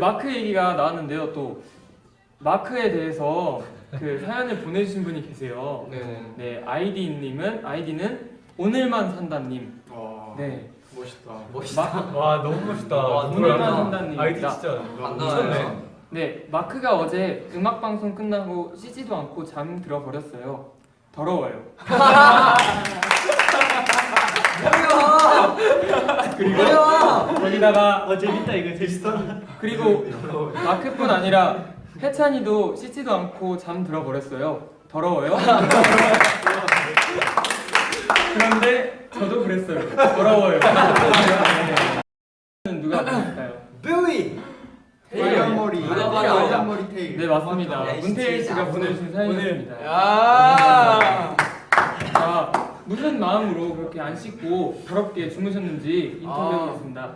마크 얘기가 나왔는데요. 또 마크에 대해서 그 사연을 보내주신 분이 계세요. 네. 네, 아이디님은 아이디는 오늘만 산다님. 와 네, 멋있다. 멋있다. 마, 와 너무 멋있다. 와, 오늘만. 산다님입니다. 아이디 진짜 반가워요. 네, 마크가 어제 음악 방송 끝나고 씻지도 않고 잠 들어 버렸어요. 더러워요. 뭐야? 거기다가 어 재밌다 이거 재밌어. 그리고 마크뿐 아니라 해찬이도 씻지도 않고 잠 들어버렸어요. 더러워요? 그런데 저도 그랬어요. 더러워요. 네. 누가? 빌리. 빨간 머리. 누가 아니, 봐도 빨간 머리 테일. 네 맞습니다. 야, 이 문태일 씨가. 보내주신. 야. 자 무슨 마음으로 그렇게 안 씻고 더럽게 주무셨는지 인터뷰하겠습니다.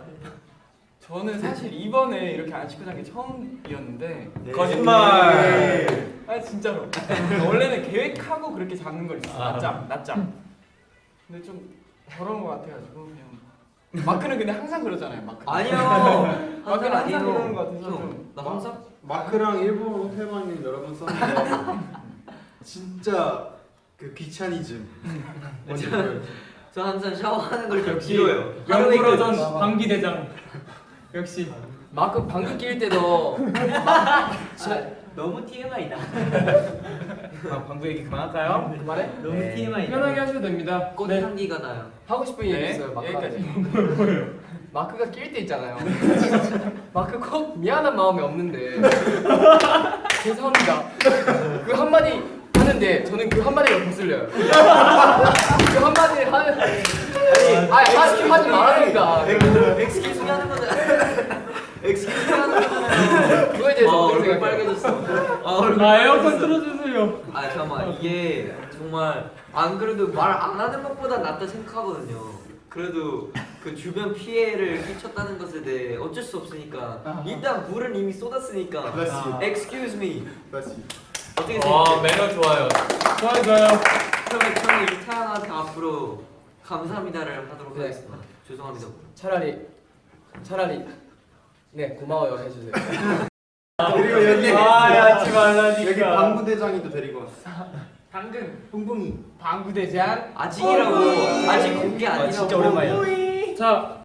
저는 사실 이번에 이렇게 안 씻고 잔 게 처음이었는데 거짓말. 아 진짜로 원래는 계획하고 그렇게 잡는 걸 있어 아. 낮잠 낮잠 근데 좀 더러운 것 같아가지고 그냥 마크는 근데 항상 그러잖아요 마크 아니요. 마크는 항상 아니에요. 그러는 것 같아서 형, 좀나 항상 마크랑 일본 호텔방님 여러 번 썼는데 진짜 그 귀차니즘. 뭔지 알죠? 저 항상 샤워하는 걸 좀 싫어요. 영프로전 방기 대장 역시 마크 방귀 낄 때도 너무 TMI다. 아 방구 얘기 그만할까요? 말해? 너무 네. TMI. 편하게 하셔도 됩니다. 네. 꽃향기가 나요. 하고 싶은 얘기 네, 있어요 마크 여기까지 마크가 낄 때 있잖아요 마크 꼭 미안한 마음이 없는데 죄송합니다 그 한마디 하는데 저는 그 한마디가 거슬려요 그 한마디 하는 아니 아니 하지 하지 말라니까 엑스큐즈 미 하는 거잖아. 엑스큐즈 미 하는 거잖아요. 그거에 대해서 아, 아, 얼굴 아 에어컨. 틀어주세요. 아 잠깐만 이게 정말 안 그래도 말 안 하는 것보다 낫다 생각하거든요. 그래도 그 주변 피해를 끼쳤다는 것에 대해 어쩔 수 없으니까 일단 불은 이미 쏟았으니까 Bless 아. you. Excuse me Bless you. 어떻게 와 생각해? 매너 좋아요. 좋아요 좋아요. 그러면 저는 이 태양한테 앞으로 감사합니다를 하도록 네. 하겠습니다. 죄송합니다. 차라리 차라리 네 고마워요 해주세요 그리고 여기 아 하지 말라니까. 여기 방구 대장이도 데리고 왔어. 당근 뿡뿡이. 방구대장 아직이라고 아직 공개 아니라고. 진짜 오랜만이야. 자